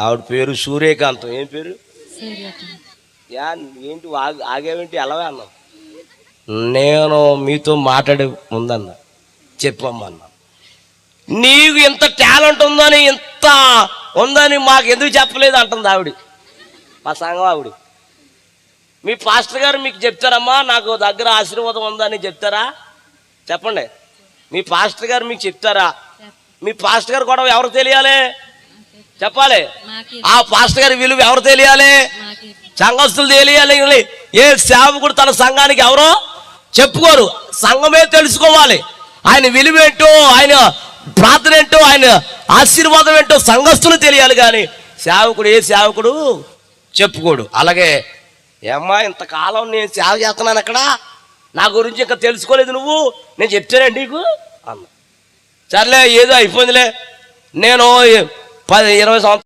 ఆవిడ పేరు సూర్యకాంతం. ఏం పేరు? యా ఏంటి ఆగ- ఆగేవేంటి? ఎలావే అన్నాం నేను మీతో మాట్లాడే ముందన్నా. చెప్పమ్మన్నా నీకు ఇంత టాలెంట్ ఉందని ఇంత ఉందని మాకు ఎందుకు చెప్పలేదు అంటుంది ఆవిడ. మా సంఘం ఆవిడ. మీ పాస్టర్ గారు మీకు చెప్తారమ్మా నాకు దగ్గర ఆశీర్వాదం ఉందని చెప్తారా? చెప్పండి. మీ పాస్టర్ గారు మీకు చెప్తారా? మీ పాస్టర్ గారు కూడా ఎవరు తెలియాలి? చెప్పాలి. ఆ పాస్టర్ గారి విలువ ఎవరు తెలియాలి? మాకి సంఘస్థులు తెలియాలి ఏ సేవకుడు తన సంఘానికి ఎవరో చెప్పుకోరు. సంఘమే తెలుసుకోవాలి. ఆయన విలువ ఏంటో ఆయన ప్రార్థన ఏంటో ఆయన ఆశీర్వాదం ఏంటో సంఘస్థులు తెలియాలి కానీ సేవకుడు ఏ సేవకుడు చెప్పుకోడు. అలాగే ఏమ్మా ఇంతకాలం నేను సేవ చేస్తున్నాను అక్కడ. నా గురించి ఇంకా తెలుసుకోలేదు నువ్వు. నేను చెప్తానే నీకు అన్న. సర్లే ఏదో అయిపోయిందిలే. నేను పది ఇరవై సంవత్సరాలు